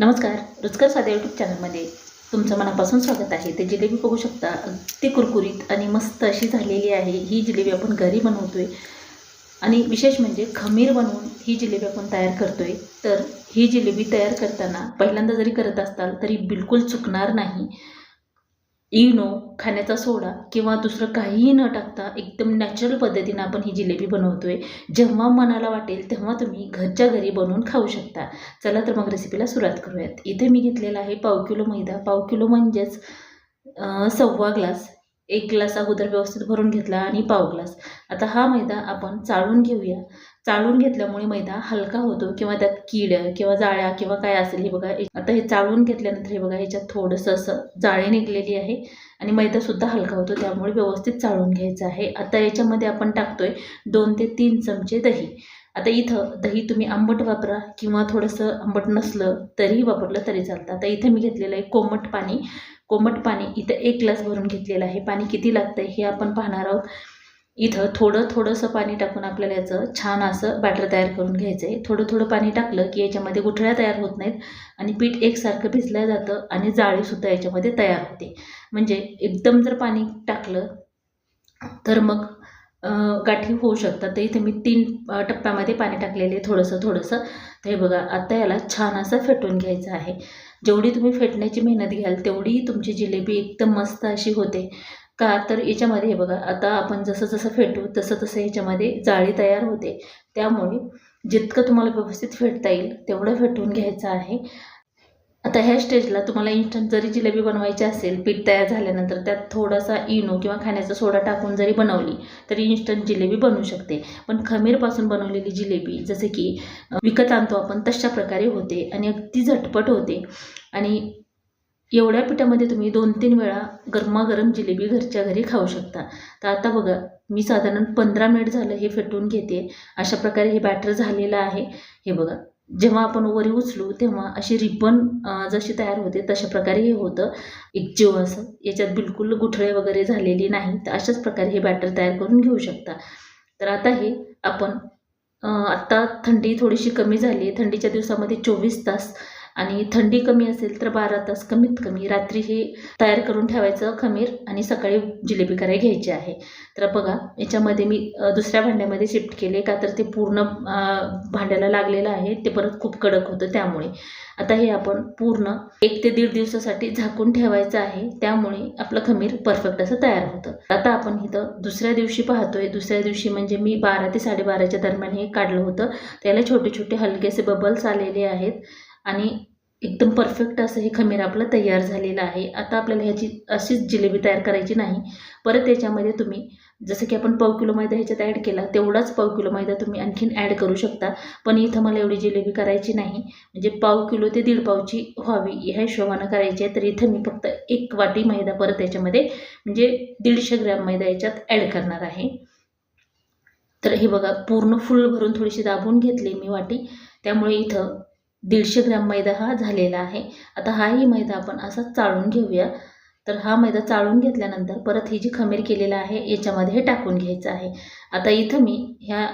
नमस्कार रुचकर साध्या यूट्यूब चॅनलमध्ये तुमचं मनापासून स्वागत आहे. ते जिलेबी बघू शकता अगदी कुरकुरीत आणि मस्त अशी झालेली आहे. ही जिलेबी आपण घरी बनवतोय. आणि विशेष म्हणजे खमीर बनवून ही जिलेबी आपण तयार करतोय. तर ही जिलेबी तयार करताना पहिल्यांदा जरी करत असाल तरी बिलकुल चुकणार नाही. इनो खाण्याचा सोडा किंवा दुसरं काहीही न टाकता एकदम नॅचरल पद्धतीनं आपण ही जिलेबी बनवतोय. जेव्हा मनाला वाटेल तेव्हा तुम्ही घरच्या घरी बनवून खाऊ शकता. चला तर मग रेसिपीला सुरुवात करूयात. इथे मी घेतलेला आहे पाव किलो मैदा. पाव किलो म्हणजेच सव्वा ग्लास एक ग्लास अगोदर व्यवस्थित भरून घेतला आणि पाव ग्लास आता हा मैदा आपण चाळून घेऊया. चाळून घेतल्यामुळे मैदा हलका होतो किंवा त्यात कीड किंवा जाळ्या किंवा काय असेल हे बघा. आता हे चाळून घेतल्यानंतर हे बघा ह्याच्यात थोडंसं असं जाळे निघलेली आहे आणि मैदासुद्धा हलका होतो त्यामुळे व्यवस्थित चाळून घ्यायचा आहे. आता याच्यामध्ये आपण टाकतोय दोन ते तीन चमचे दही. आता इथं दही तुम्ही आंबट वापरा किंवा थोडंसं आंबट नसलं तरीही वापरलं तरी चालतं. आता इथं मी घेतलेलं आहे कोमट पाणी. कोमट पाणी इथं एक ग्लास भरून घेतलेलं आहे. पाणी किती लागतं हे आपण पाहणार आहोत. इथं थोडं थोडंसं पाणी टाकून आपल्याला याचं छान असं बॅटर तयार करून घ्यायचं आहे थोडं थोडं पाणी टाकलं की याच्यामध्ये गुठळ्या तयार होत नाहीत आणि पीठ एकसारखं भिजलं जातं आणि जाळीसुद्धा याच्यामध्ये तयार होते. म्हणजे एकदम जर पाणी टाकलं तर मग गाठी होऊ शकतात. तर इथे मी तीन टप्प्यामध्ये पाणी टाकलेले थोडंसं थोडंसं. तर हे बघा आता याला छान असं फेटून घ्यायचं आहे. जेवढी तुम्ही फेटण्याची मेहनत घ्याल तेवढी तुमची जिलेबी एकदम मस्त अशी होते. का? तर याच्यामध्ये हे बघा आता आपण जसं जसं फेटू तसं तसं याच्यामध्ये जाळी तयार होते. त्यामुळे जितकं तुम्हाला व्यवस्थित फेटता येईल तेवढं फेटून घ्यायचं आहे. आता ह्या स्टेजला तुम्हाला इन्स्टंट जरी जिलेबी बनवायची असेल पीठ तयार झाल्यानंतर त्यात थोडासा इनो किंवा खाण्याचा सोडा टाकून जरी बनवली तरी इन्स्टंट जिलेबी बनवू शकते. पण खमीरपासून बनवलेली जिलेबी जसे की विकत आणतो आपण तशा प्रकारे होते आणि अगदी झटपट होते. आणि एवढ्या पिठामध्ये तुम्ही दोन तीन वेळा गरमागरम जिलेबी घरच्या घरी खाऊ शकता. तर आता बघा मी साधारण पंधरा मिनिट झालं हे फेटून घेते. अशा प्रकारे हे बॅटर झालेलं आहे. हे बघा जेव्हा आपण वरी उचलू तेव्हा अशी रिबन जशी तयार होते तशा प्रकारे हे होतं. एक जीव असं याच्यात बिलकुल गुठळे वगैरे झालेली नाही तर अशाच प्रकारे हे बॅटर तयार करून घेऊ शकता. तर आता हे आपण आत्ता थंडी थोडीशी कमी झाली आहे. थंडीच्या दिवसामध्ये चोवीस तास आणि थंडी कमी असेल तर बारा तास कमीत कमी रात्री हे तयार करून ठेवायचं खमीर आणि सकाळी जिलेबी करायला घ्यायची आहे. तर बघा याच्यामध्ये मी दुसऱ्या भांड्यामध्ये शिफ्ट केले का तर ते पूर्ण भांड्याला लागलेलं आहे. ते परत खूप कडक होतं त्यामुळे. आता हे आपण पूर्ण एक ते दीड दिवसासाठी झाकून ठेवायचं आहे. त्यामुळे आपलं खमीर परफेक्ट असं तयार होतं. आता आपण इथं दुसऱ्या दिवशी पाहतोय. दुसऱ्या दिवशी म्हणजे मी बारा ते साडेबाराच्या दरम्यान हे काढलं होतं. त्याला छोटे छोटे हलकेसे बबल्स आलेले आहेत. आणि एकदम परफेक्ट असं हे खमीर आपलं तयार झालेलं आहे. आता आपल्याला ह्याची अशीच जिलेबी तयार करायची नाही. परत त्याच्यामध्ये तुम्ही जसं की आपण पाव किलो मैदा ह्याच्यात ॲड केला तेवढाच पाव किलो मैदा तुम्ही आणखीन ॲड करू शकता. पण इथं मला एवढी जिलेबी करायची नाही. म्हणजे पाव किलो ते दीड पावची व्हावी ह्या हिशोबानं करायची आहे. तर इथं मी फक्त एक वाटी मैदा परत याच्यामध्ये म्हणजे दीडशे ग्रॅम मैदा याच्यात ॲड करणार आहे. तर हे बघा पूर्ण फुल भरून थोडीशी दाबून घेतली मी वाटी. त्यामुळे इथं दीडशे ग्रॅम मैदा हा झालेला आहे. आता हाही मैदा आपण असा चाळून घेऊया. तर हा मैदा चाळून घेतल्यानंतर परत ही जी खमीर केलेलं आहे याच्यामध्ये हे टाकून घ्यायचं आहे. आता इथं मी ह्या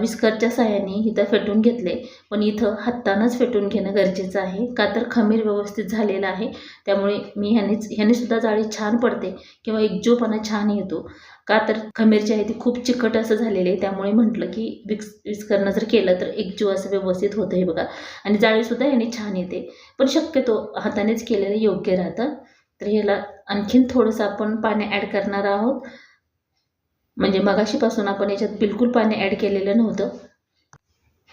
विस्करच्या साह्याने इथं फेटून घेतले. पण इथं हातानंच फेटून घेणं गरजेचं आहे. का तर खमीर व्यवस्थित झालेला आहे. त्यामुळे मी ह्यानेच ह्यानेसुद्धा जाळी छान पडते किंवा एकजोपणा छान येतो. का तर खमीर जी आहे ती खूप चिकट असं झालेलं आहे. त्यामुळे म्हटलं की विक्स विस्करणं जर केलं तर एकजीव असं व्यवस्थित होतं हे बघा. आणि जाळीसुद्धा ह्याने छान येते. पण शक्यतो हातानेच केलेलं योग्य राहतं. तर ह्याला आणखीन थोडंसं आपण पाणी ॲड करणार आहोत. म्हणजे मगाशीपासून आपण याच्यात बिलकुल पाणी ॲड केलेलं नव्हतं.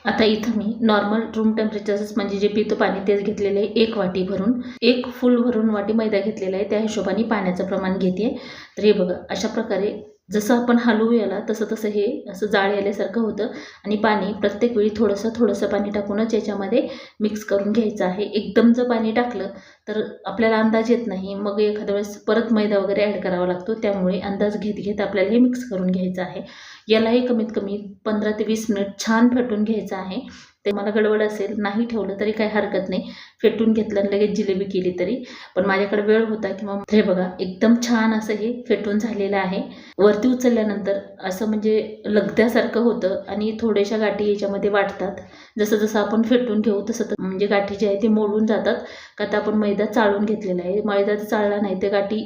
आता इथं मी नॉर्मल रूम टेम्परेचरच म्हणजे जे पितो पाणी तेच घेतलेलं आहे एक वाटी भरून. एक फुल भरून वाटी मैदा घेतलेला आहे त्या हिशोबाने पाण्याचं प्रमाण घेते. तर हे बघा अशा प्रकारे जसं आपण हलवू याला तसं तसं हे असं जाळ आल्यासारखं होतं. आणि पाणी प्रत्येक वेळी थोडंसं थोडंसं पाणी टाकूनच याच्यामध्ये मिक्स करून घ्यायचं आहे. एकदम जर पाणी टाकलं तर आपल्याला अंदाज येत नाही. मग एखाद्या वेळेस परत मैदा वगैरे ॲड करावा लागतो. त्यामुळे अंदाज घेत घेत आपल्याला हे मिक्स करून घ्यायचं आहे. यालाही कमीत कमी पंधरा ते वीस मिनिट छान फेटून घ्यायचं आहे. ते मला गडबड असेल नाही ठेवलं तरी काही हरकत नाही. फेटून घेतलं आणि लगेच जिलेबी केली तरी. पण माझ्याकडे वेळ होता किंवा हे बघा एकदम छान असं हे फेटून झालेलं आहे. वरती उचलल्यानंतर असं म्हणजे लगद्यासारखं होतं आणि थोड्याशा गाठी याच्यामध्ये वाटतात. जसं जसं आपण फेटून घेऊ तसं तर म्हणजे गाठी जे आहे ते मोडून जातात. का आता आपण मैदा चाळून घेतलेला आहे. मैदा चाळला नाही ते गाठी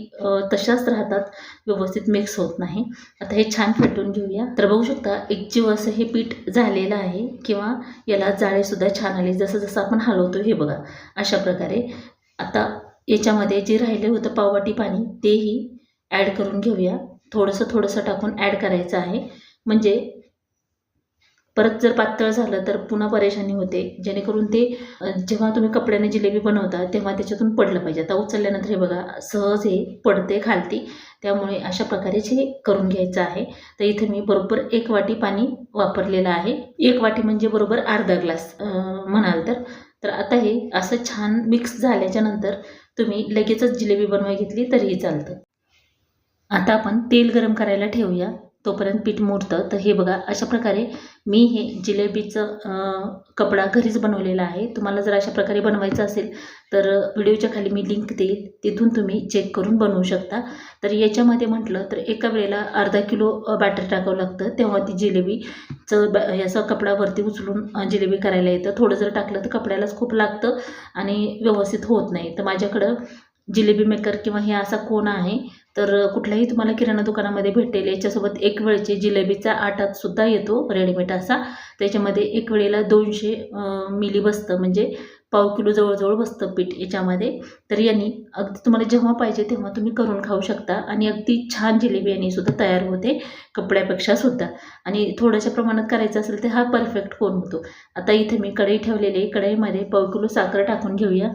तशाच राहतात. व्यवस्थित मिक्स होत नाही. आता हे छान फेटून घेऊया. तर बघू शकता एक जीव असं हे पीठ झालेलं आहे. किंवा याला जाळेसुद्धा छान आली. जसं जसं आपण हलवतो हे बघा. अशा प्रकारे. आता याच्यामध्ये जे राहिले होतं पाववाटी पाणी तेही ॲड करून घेऊया. थोडंसं थोडंसं टाकून ॲड करायचं आहे. म्हणजे परत जर पातळ झालं तर पुन्हा परेशानी होते. जेणेकरून ते जेव्हा तुम्ही कपड्याने जिलेबी बनवता तेव्हा त्याच्यातून पडलं पाहिजे. आता उचलल्यानंतर हे बघा सहज हे पडते खालती. त्यामुळे अशा प्रकारेच हे करून घ्यायचं आहे. तर इथे मी बरोबर एक वाटी पाणी वापरलेलं आहे. एक वाटी म्हणजे बरोबर अर्धा ग्लास म्हणाल तर. तर आता हे असं छान मिक्स झाल्याच्यानंतर तुम्ही लगेचच जिलेबी बनवाय घेतली तरीही चालतं. आता आपण तेल गरम करायला ठेवूया. तोपर्यंत पीठ मुरतं. तर हे बघा अशा प्रकारे मी हे जिलेबीचं कपडा घरीच बनवलेला आहे. तुम्हाला जर अशा प्रकारे बनवायचं असेल तर व्हिडिओच्या खाली मी लिंक देईल. तिथून तुम्ही चेक करून बनवू शकता. तर याच्यामध्ये म्हटलं तर एका वेळेला अर्धा किलो बॅटर टाकावं लागतं. तेव्हा ती जिलेबीचं बॅ याचा कपडावरती उचलून जिलेबी करायला येतं. थोडं जर टाकलं तर कपड्यालाच खूप लागतं आणि व्यवस्थित होत नाही. तर माझ्याकडं जिलेबी मेकर किंवा हे असा कोण आहे तर कुठल्याही तुम्हाला किराणा दुकानामध्ये भेटेल. याच्यासोबत एक वेळचे जिलेबीचा आटात सुद्धा येतो रेडीमेड असा. त्याच्यामध्ये एक वेळेला दोनशे मिली बसतं. म्हणजे पाव किलो जवळजवळ बसतं पीठ याच्यामध्ये. तर यांनी अगदी तुम्हाला जेव्हा पाहिजे तेव्हा तुम्ही करून खाऊ शकता. आणि अगदी छान जिलेबी यांनी सुद्धा तयार होते कपड्यापेक्षा सुद्धा. आणि थोड्याशा प्रमाणात करायचं असेल तर हा परफेक्ट कोण होतो? आता इथे मी कढई ठेवलेली आहे. कढईमध्ये पाव किलो साखर टाकून घेऊया.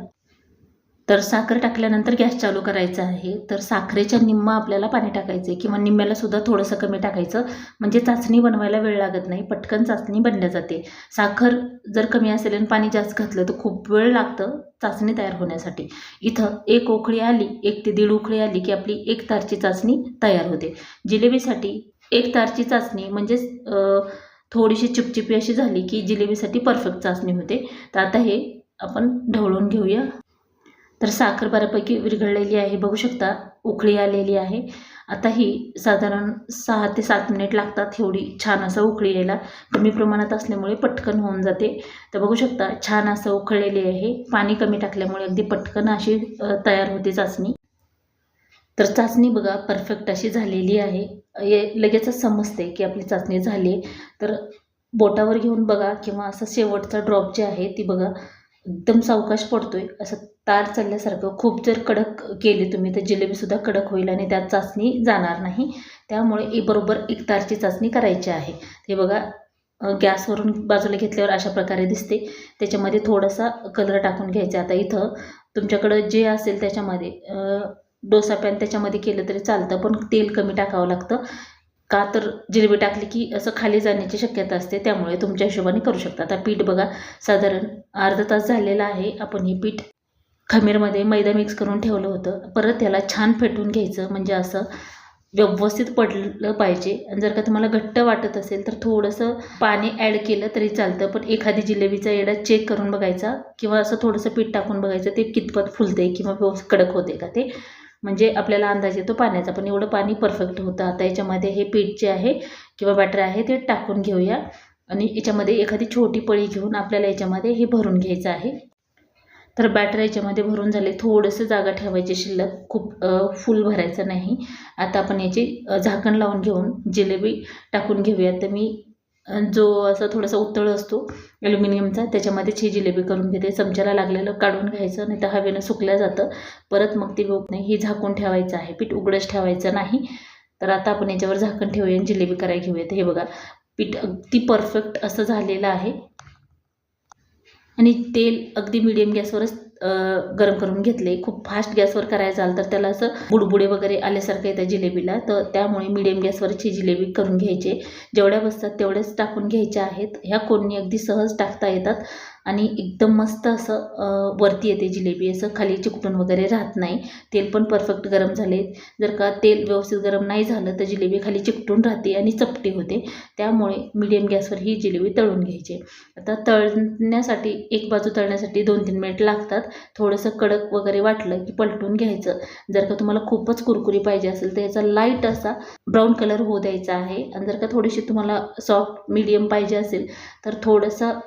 तर साखर टाकल्यानंतर गॅस चालू करायचा आहे. तर साखरेच्या निम्मा आपल्याला पाणी टाकायचं आहे किंवा निम्म्याला सुद्धा थोडंसं कमी टाकायचं. म्हणजे चाचणी बनवायला वेळ लागत नाही. पटकन चाचणी बनल्या जाते. साखर जर कमी असेल आणि पाणी जास्त घातलं तर खूप वेळ लागतं चाचणी तयार होण्यासाठी. इथं एक ओखळी आली एक ते दीड उखळी आली की आपली एक तारची चाचणी तयार होते. जिलेबीसाठी एक तारची चाचणी म्हणजेच थोडीशी चिपचिपी अशी झाली की जिलेबीसाठी परफेक्ट चाचणी होते. तर आता हे आपण ढवळून घेऊया. तर साखर बऱ्यापैकी विरघळलेली आहे. बघू शकता उकळी आलेली आहे. आता ही साधारण सहा ते सात मिनिट लागतात एवढी छान असं उकळी यायला कमी प्रमाणात असल्यामुळे पटकन होऊन जाते. तर बघू शकता छान असं उकळलेली आहे. पाणी कमी टाकल्यामुळे अगदी पटकन अशी तयार होते चाचणी. तर चाचणी बघा परफेक्ट अशी झालेली आहे. हे लगेचच समजते की आपली चाचणी झाली. तर बोटावर घेऊन बघा किंवा असं शेवटचा ड्रॉप जे आहे ती बघा. एकदम सावकाश पडतोय. असं तार चालल्यासारखं खूप जर कडक केली तुम्ही तर जिलेबीसुद्धा कडक होईल आणि त्यात चाचणी जाणार नाही. त्यामुळे बरोबर एक तारची चाचणी करायची आहे. हे बघा गॅसवरून बाजूला घेतल्यावर अशा प्रकारे दिसते. त्याच्यामध्ये थोडासा कलर टाकून घ्यायचा. आता इथं तुमच्याकडं जे असेल त्याच्यामध्ये डोसा पॅन त्याच्यामध्ये केलं तरी चालतं पण तेल कमी टाकावं लागतं. का तर जिलेबी टाकली की असं खाली जाण्याची शक्यता असते त्यामुळे तुमच्या हिशोबाने करू शकता. आता पीठ बघा साधारण अर्धा तास झालेला आहे. आपण हे पीठ खमीरमध्ये मैदा मिक्स करून ठेवलं होतं. परत त्याला छान फेटून घ्यायचं. म्हणजे असं व्यवस्थित पडलं पाहिजे. आणि जर का तुम्हाला घट्ट वाटत असेल तर थोडंसं पाणी ॲड केलं तरी चालतं. पण एखादी जिलेबीचा येडा चेक करून बघायचा. किंवा असं थोडंसं पीठ टाकून बघायचं. ते कितपत फुलते किंवा व्यवस्थित कडक होते का ते. म्हणजे आपल्याला अंदाज येतो पाण्याचा. पण एवढं पाणी परफेक्ट होतं. आता याच्यामध्ये हे पीठ जे आहे किंवा बॅटर आहे ते टाकून घेऊया. आणि याच्यामध्ये एखादी छोटी पळी घेऊन आपल्याला याच्यामध्ये हे भरून घ्यायचं आहे. तर बॅटर याच्यामध्ये भरून झाले. थोडंसं जागा ठेवायची शिल्लक. खूप फुल भरायचं नाही. आता आपण याची झाकण लावून घेऊन जिलेबी टाकून घेऊया तर मी जो असा थोडासा उत्तळ असतो ॲल्युमिनियमचा त्याच्यामध्येच ही जिलेबी करून घेते. चमच्याला लागलेलं काढून घ्यायचं नाही तर हवेनं सुकल्या जातं. परत मग ती होत नाही हे झाकून ठेवायचं आहे. पीठ उघडंच ठेवायचं नाही. तर आता आपण याच्यावर झाकण ठेवूया जिलेबी करायला घेऊयात. हे बघा पीठ अगदी परफेक्ट असं झालेलं आहे. आणि तेल अगदी मिडियम गॅसवरच गरम करून घेतले. खूप फास्ट गॅसवर करायचं झालं तर त्याला असं बुडबुडे वगैरे आल्यासारखं येतं जिलेबीला. तर त्यामुळे मिडियम गॅसवरच जिलेबी करून घ्यायची. जेवढ्या बसतात तेवढ्याच टाकून घ्यायच्या आहेत. ह्या कोणी अगदी सहज टाकता येतात. आणि एकदम मस्त असं वरती येते जिलेबी. असं खाली चिकटून वगैरे राहत नाही. तेल पण परफेक्ट गरम झाले. जर का तेल व्यवस्थित गरम नाही झालं तर जिलेबी खाली चिकटून राहते आणि चपटी होते. त्यामुळे मीडियम गॅसवर ही जिलेबी तळून घ्यायची. आता तळण्यासाठी एक बाजू तळण्यासाठी दोन तीन मिनिट लागतात. थोडंसं कडक वगैरे वाटलं की पलटून घ्यायचं. जर का तुम्हाला खूपच कुरकुरी पाहिजे असेल तर याचा लाइट असा ब्राऊन कलर होऊ द्यायचा आहे. आणि जर का थोडीशी तुम्हाला सॉफ्ट मीडियम पाहिजे असेल तर थोडंसं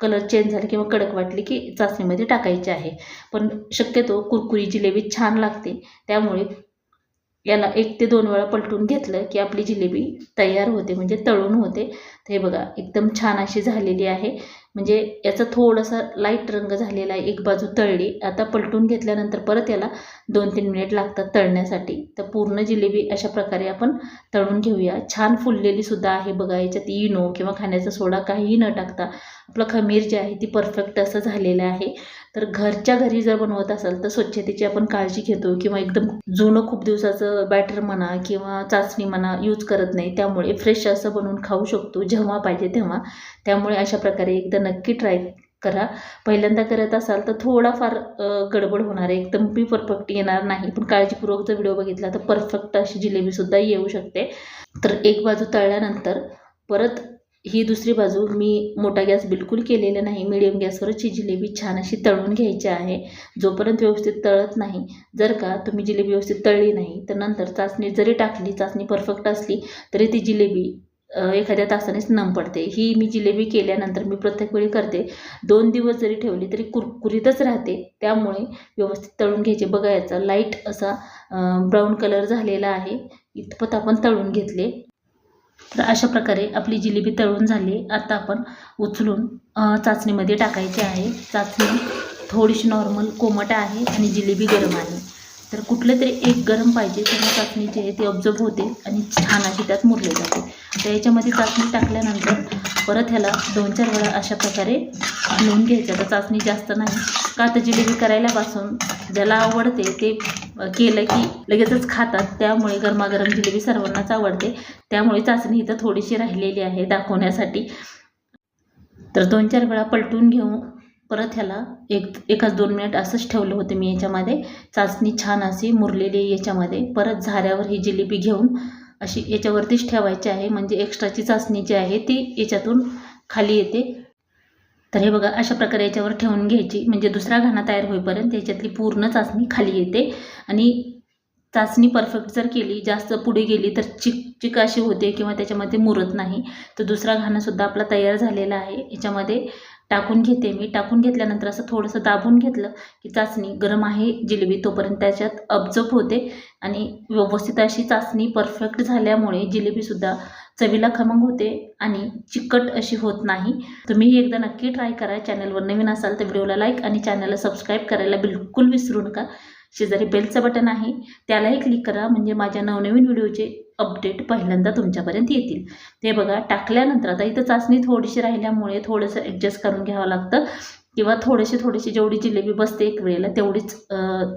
कलर चेंज झाले किंवा कडक वाटली की चाचणीमध्ये टाकायचे आहे. पण शक्यतो कुरकुरी जिलेबी छान लागते. त्यामुळे याला एक ते दोन वेळा पलटून घेतलं की आपली जिलेबी तयार होते म्हणजे तळून होते. ते हे बघा एकदम छान अशी झालेली आहे. म्हणजे याचा थोडासा लाइट रंग झालेला आहे एक बाजू तळली. आता पलटून घेतल्यानंतर परत याला दोन तीन मिनिट लागतात तळण्यासाठी. तर पूर्ण जिलेबी अशा प्रकारे आपण तळून घेऊया. छान फुललेली सुद्धा आहे बघा याच्यात इनो किंवा खाण्याचा सोडा काहीही न टाकता. आपलं खमीर जे आहे ती परफेक्ट असं झालेलं आहे. तर घरच्या घरी जर बनवत असाल तर स्वच्छतेची आपण काळजी घेतो किंवा एकदम जुनं खूप दिवसाचं बॅटर म्हणा किंवा चाचणी म्हणा यूज करत नाही त्यामुळे फ्रेश असं बनवून खाऊ शकतो जेव्हा पाहिजे तेव्हा. त्यामुळे अशा प्रकारे एकदा नक्की ट्राय करा. पहिल्यांदा करत असाल तर थोडाफार गडबड होणार आहे. एकदम बी परफेक्ट येणार नाही. पण काळजीपूर्वक जर व्हिडिओ बघितला तर परफेक्ट अशी जिलेबीसुद्धा येऊ शकते. तर एक बाजू तळल्यानंतर परत ही दुसरी बाजू मी मोठा गॅस बिलकुल केलेला नाही. मिडियम गॅसवरच ही जिलेबी छान अशी तळून घ्यायची आहे. जोपर्यंत व्यवस्थित तळत नाही जर का तुम्ही जिलेबी व्यवस्थित तळली नाही तर नंतर चाचणी जरी टाकली चाचणी परफेक्ट असली तरी ती जिलेबी एखाद्या तासानेच नम पडते. ही मी जिलेबी केल्यानंतर मी प्रत्येक वेळी करते. दोन दिवस जरी ठेवली तरी कुरकुरीतच राहते. त्यामुळे व्यवस्थित तळून घ्यायचे. बघा याचा लाइट असा ब्राऊन कलर झालेला आहे. इतपत आपण तळून घेतले. तर अशा प्रकारे आपली जिलेबी तळून झाली. आता आपण उचलून चाचणीमध्ये टाकायची आहे. चाचणी थोडीशी नॉर्मल कोमट आहे आणि जिलेबी गरम आहे. तर कुठलं तरी एक गरम पाहिजे तेव्हा चाचणी जी आहे ती ऑब्झर्व होते आणि छान अशी त्यात मुरली जाते. तर याच्यामध्ये चाचणी टाकल्यानंतर परत ह्याला दोन चार वेळा अशा प्रकारे हलवून घ्यायचं. तर चाचणी जास्त नाही. का तर जिलेबी करायला पासून ज्याला आवडते ते केलं की लगेचच खातात. त्यामुळे गरमागरम जिलेबी सर्वांनाच आवडते. त्यामुळे चाचणी इथं थोडीशी राहिलेली आहे दाखवण्यासाठी. तर दोन चार वेळा पलटून घेऊन परत ह्याला एक एकाच दोन मिनिट असंच ठेवलं होतं मी याच्यामध्ये. चाचणी छान अशी मुरलेली आहे याच्यामध्ये. परत झाऱ्यावर ही जिलेबी घेऊन अशी याच्यावरतीच ठेवायची आहे. म्हणजे एक्स्ट्राची चाचणी जी आहे ती याच्यातून खाली येते. तर हे बघा अशा प्रकारे याच्यावर ठेवून घ्यायची. म्हणजे दुसरा घाणा तयार होईपर्यंत याच्यातली पूर्ण चाचणी खाली येते. आणि चाचणी परफेक्ट जर केली जास्त पुढे गेली तर चिक चिक अशी होते किंवा त्याच्यामध्ये मुरत नाही. तर दुसरा घाणासुद्धा आपला तयार झालेला आहे. याच्यामध्ये टाकून घेते मी. टाकून घेतल्यानंतर असं थोडंसं दाबून घेतलं की चाचणी गरम आहे जिलेबी तोपर्यंत त्याच्यात अबजप होते. आणि व्यवस्थित अशी चाचणी परफेक्ट झाल्यामुळे जिलेबीसुद्धा चवीला खमंग होते आणि चिकट अशी होत नाही. तुम्ही एकदा नक्की ट्राय करा. चॅनलवर नवीन असाल तर व्हिडिओला लाईक आणि चॅनलला सबस्क्राईब करायला बिलकुल विसरू नका. शेजारी बेलचं बटन आहे त्यालाही क्लिक करा. म्हणजे माझ्या नवनवीन व्हिडिओचे अपडेट पहिल्यांदा तुमच्यापर्यंत येतील. ते बघा टाकल्यानंतर आता इथं चाचणी थोडीशी राहिल्यामुळे थोडंसं ॲडजस्ट करून घ्यावं लागतं. किंवा थोडेसे थोडीशी जेवढी जिलेबी बसते एक वेळेला तेवढीच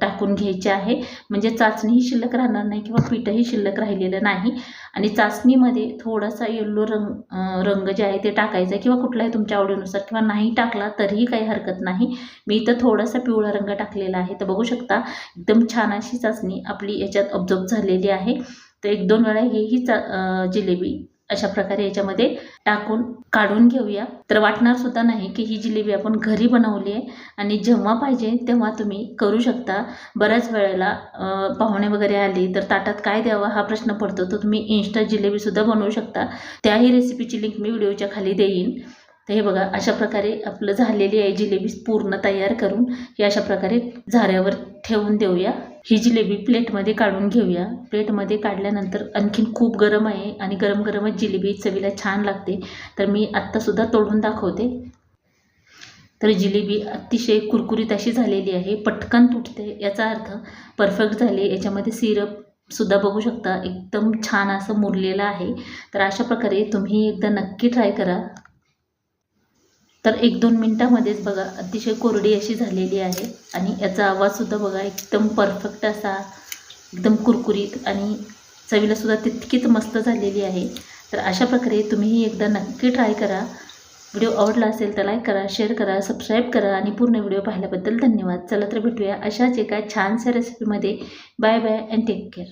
टाकून घ्यायची आहे. म्हणजे चाचणीही शिल्लक राहणार नाही किंवा पीठही शिल्लक राहिलेलं नाही. आणि चाचणीमध्ये थोडासा येल्लो रंग रंग जे आहे ते टाकायचा किंवा कुठलाही तुमच्या आवडीनुसार किंवा नाही टाकला तरीही काही हरकत नाही. मी इथं थोडासा पिवळा रंग टाकलेला आहे. तर बघू शकता एकदम छान अशी चाचणी आपली याच्यात ऑब्झर्व झालेली आहे. तर एक दोन वेळा ही ही चा जिलेबी अशा प्रकारे याच्यामध्ये टाकून काढून घेऊया. तर वाटणार सुद्धा नाही की ही जिलेबी आपण घरी बनवली आहे आणि जेव्हा पाहिजे तेव्हा तुम्ही करू शकता. बऱ्याच वेळेला पाहुणे वगैरे आली तर ताटात काय द्यावं हा प्रश्न पडतो. तर तुम्ही इन्स्टा जिलेबीसुद्धा बनवू शकता. त्याही रेसिपीची लिंक मी व्हिडिओच्या खाली देईन. तर हे बघा अशा प्रकारे आपलं झालेली आहे जिलेबी पूर्ण तयार करून ही अशा प्रकारे झाऱ्यावर ठेवून देऊया. ही जिलेबी प्लेटमध्ये काढून घेऊया. प्लेटमध्ये काढल्यानंतर आणखीन खूप गरम आहे आणि गरम गरमच जिलेबी चवीला छान लागते. तर मी आत्तासुद्धा तोडून दाखवते. तर जिलेबी अतिशय कुरकुरीत अशी झालेली आहे. पटकन तुटते याचा अर्थ परफेक्ट झाले. याच्यामध्ये सिरप सुद्धा बघू शकता. एकदम छान असं मुरलेलं आहे. तर अशा प्रकारे तुम्ही एकदा नक्की ट्राय करा. तर एक दोन मिनटामध्येच बघा अतिशय कोरडी अशी झालेली आहे. आणि याचा आवाजसुद्धा बघा एकदम परफेक्ट असा एकदम कुरकुरीत आणि चवीलासुद्धा तितकीच मस्त झालेली आहे. तर अशा प्रकारे तुम्हीही एकदा नक्की ट्राय करा. व्हिडिओ आवडला असेल तर लाईक करा शेअर करा सबस्क्राईब करा आणि पूर्ण व्हिडिओ पाहिल्याबद्दल धन्यवाद. चला तर भेटूया अशाच एका छानशा रेसिपीमध्ये bye bye and take care